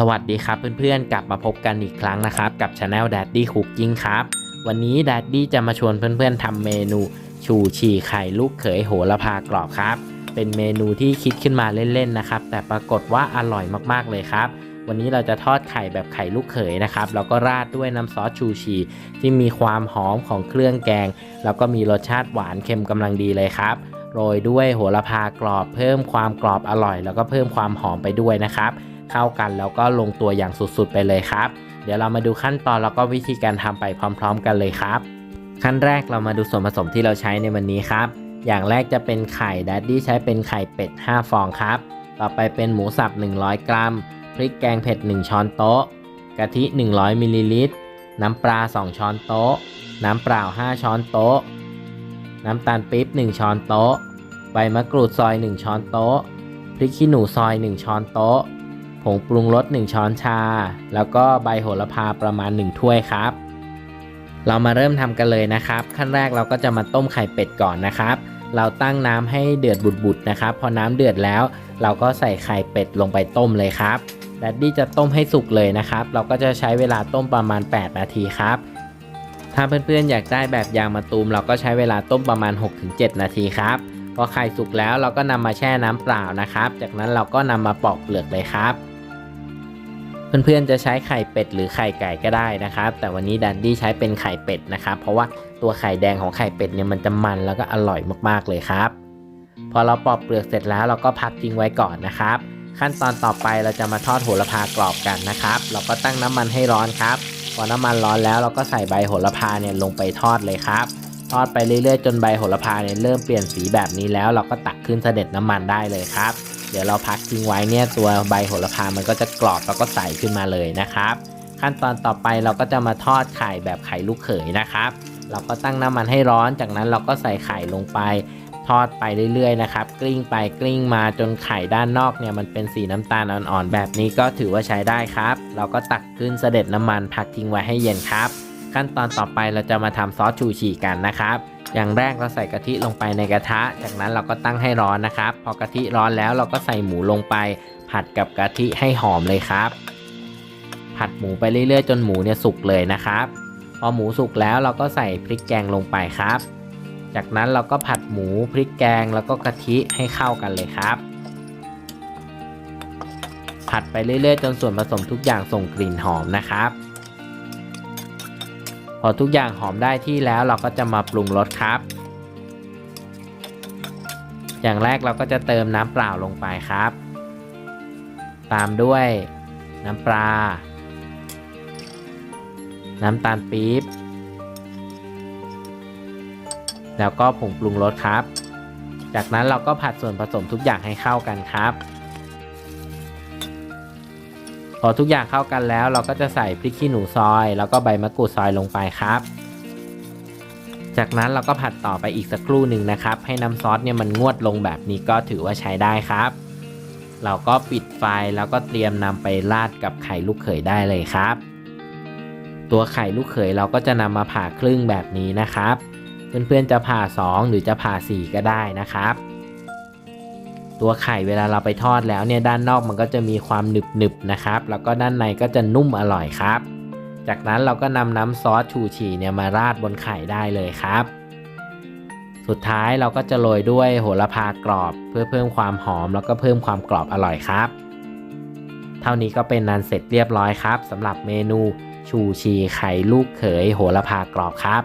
สวัสดีครับเพื่อนๆ กลับมาพบกันอีกครั้งนะครับ กับช anel Daddy Cooking ครับ วันนี้ Daddy จะมาชวนเพื่อนๆทำเมนู ชูชีไข่ลูกเขยโหระพากรอบครับ เป็นเมนูที่คิดขึ้นมาเล่นๆนะครับ แต่ปรากฏว่าอร่อยมากๆเลยครับ วันนี้เราจะทอดไข่แบบไข่ลูกเขยนะครับแล้วก็ราดด้วยน้ำซอสชูชี ที่มีความหอมของเครื่องแกง แล้วก็มีรสชาติหวานเค็มกำลังดีเลยครับโรยด้วยโหระพากรอบเพิ่มความกรอบอร่อย แล้วก็เพิ่มความหอมไปด้วยนะครับ เข้ากันแล้วก็ลงตัวอย่างสุดๆไปเลยครับ เดี๋ยวเรามาดูขั้นตอนแล้วก็วิธีการทำไปพร้อม ๆ กันเลยครับ ขั้นแรกเรามาดูส่วนผสมที่เราใช้ในวันนี้ครับ อย่างแรกจะเป็นไข่ดัดดี้ใช้เป็นไข่เป็ด 5 ฟองครับ ต่อไปเป็นหมูสับ 100 กรัม พริกแกงเผ็ด 1 ช้อนโต๊ะ กะทิ 100มิลลิลิตร น้ำปลา 2 ช้อนโต๊ะ น้ำเปล่า 5 ช้อนโต๊ะ น้ำตาลปี๊บ 1 ช้อนโต๊ะ ใบมะกรูดซอย 1 ช้อนโต๊ะ พริกขี้หนูซอย 1 ช้อนโต๊ะ งปรุงรส 1 ช้อนชา แล้วก็ใบโหระพาประมาณ 1 ถ้วยครับ เรามาเริ่มทำกันเลยนะครับ ขั้นแรกเราก็จะมาต้มไข่เป็ดก่อนนะครับ เราตั้งน้ำให้เดือดบุดๆนะครับ พอน้ำเดือดแล้ว เราก็ใส่ไข่เป็ดลงไปต้มเลยครับแดดดี้จะต้มให้สุกเลยนะครับ เราก็จะใช้เวลาต้มประมาณ 8 นาทีครับ ถ้าเพื่อนๆอยากได้แบบยางมะตูม เราก็ใช้เวลาต้มประมาณ 6-7 นาทีครับพอไข่สุกแล้วเราก็นำมาแช่น้ำเปล่านะครับ จากนั้นเราก็นำมาปอกเปลือกเลยครับ เพื่อนๆจะใช้ไข่เป็ดหรือไข่ไก่ก็ได้นะครับ แต่วันนี้ดันดี้ใช้เป็นไข่เป็ดนะครับ เพราะว่าตัวไข่แดงของไข่เป็ดเนี่ยมันจะมันแล้วก็อร่อยมากๆเลยครับ พอเราปอกเปลือกเสร็จแล้วเราก็พักทิ้งไว้ก่อนนะครับ ขั้นตอนต่อไปเราจะมาทอดโหระพากรอบกันนะครับ เราก็ตั้งน้ำมันให้ร้อนครับ พอน้ำมันร้อนแล้วเราก็ใส่ใบโหระพาเนี่ยลงไปทอดเลยครับ ทอดไปเรื่อยๆ จนใบโหระพาเนี่ยเริ่มเปลี่ยนสีแบบนี้แล้ว เราก็ตักขึ้นเสด็จน้ำมันได้เลยครับ เดี๋ยวเราพักทิ้งไว้เนี่ยตัวใบโหระพามันก็จะกรอบแล้วก็ใสขึ้นมาเลยนะครับ ขั้นตอนต่อไปเราก็จะมาทอดไข่แบบไข่ลูกเขยนะครับ เราก็ตั้งน้ำมันให้ร้อนจากนั้นเราก็ใส่ไข่ลงไปทอดไปเรื่อยๆนะครับ กลิ้งไปกลิ้งมาจนไข่ด้านนอกเนี่ยมันเป็นสีน้ำตาลอ่อนๆแบบนี้ก็ถือว่าใช้ได้ครับ เราก็ตักขึ้นเสด็จน้ำมันพักทิ้งไว้ให้เย็นครับ ขั้นตอนต่อไปเราจะมาทำซอสชูชีกันนะครับ อย่างแรกเราใส่กะทิลงไปในกระทะ จากนั้นเราก็ตั้งให้ร้อนนะครับ พอกะทิร้อนแล้วเราก็ใส่หมูลงไป ผัดกับกะทิให้หอมเลยครับ ผัดหมูไปเรื่อยๆ จนหมูเนี่ยสุกเลยนะครับ พอหมูสุกแล้วเราก็ใส่พริกแกงลงไปครับ จากนั้นเราก็ผัดหมูพริกแกงแล้วก็กะทิให้เข้ากันเลยครับผัดไปเรื่อยๆ จนส่วนผสมทุกอย่างส่งกลิ่นหอมนะครับ พอทุกอย่างหอมได้ที่แล้วเราก็จะมาปรุงรสครับ อย่างแรกเราก็จะเติมน้ำเปล่าลงไปครับ ตามด้วยน้ำปลา น้ำตาลปี๊บ แล้วก็ผงปรุงรสครับ จากนั้นเราก็ผัดส่วนผสมทุกอย่างให้เข้ากันครับ พอทุกอย่างเข้ากันแล้วเราก็จะใส่พริกขี้หนูซอย แล้วก็ใบมะกรูดซอยลงไปครับ จากนั้นเราก็ผัดต่อไปอีกสักครู่หนึ่งนะครับ ให้น้ำซอสเนี่ยมันงวดลงแบบนี้ก็ถือว่าใช้ได้ครับ เราก็ปิดไฟแล้วก็เตรียมนำไปราดกับไข่ลูกเขยได้เลยครับ ตัวไข่ลูกเขยเราก็จะนำมาผ่าครึ่งแบบนี้นะครับ เพื่อนๆจะผ่า 2 หรือจะผ่า 4 ก็ได้นะครับ ตัวไข่เวลาเราไปทอดแล้วเนี่ยด้านนอกมันก็จะมีความหนึบๆนะครับ แล้วก็ด้านในก็จะนุ่มอร่อยครับ จากนั้นเราก็นำน้ำซอสชูชีเนี่ยมาราดบนไข่ได้เลยครับ สุดท้ายเราก็จะโรยด้วยโหระพากรอบ เพื่อเพิ่มความหอมแล้วก็เพิ่มความกรอบอร่อยครับ เท่านี้ก็เป็นนันเสร็จเรียบร้อยครับสำหรับเมนูชูชีไข่ลูกเขยโหระพากรอบครับ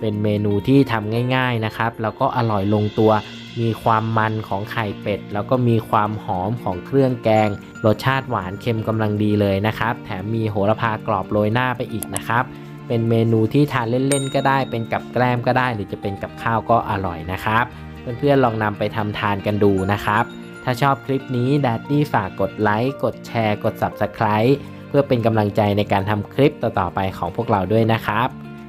เป็นเมนูที่ทำง่าย ๆนะครับ แล้วก็อร่อยลงตัว มีความมันของไข่เป็ด แล้วก็มีความหอมของเครื่องแกง รสชาติหวานเค็มกำลังดีเลยนะครับ แถมมีโหระพากรอบโรยหน้าไปอีกนะครับ เป็นเมนูที่ทานเล่นๆก็ได้ เป็นกับแกล้มก็ได้ หรือจะเป็นกับข้าวก็อร่อยนะครับ เพื่อนๆลองนำไปทำทานกันดูนะครับ ถ้าชอบคลิปนี้ดัดดี้ฝากกดไลค์ กดแชร์ กด Subscribe เพื่อเป็นกำลังใจในการทำคลิปต่อๆไปของพวกเราด้วยนะครับ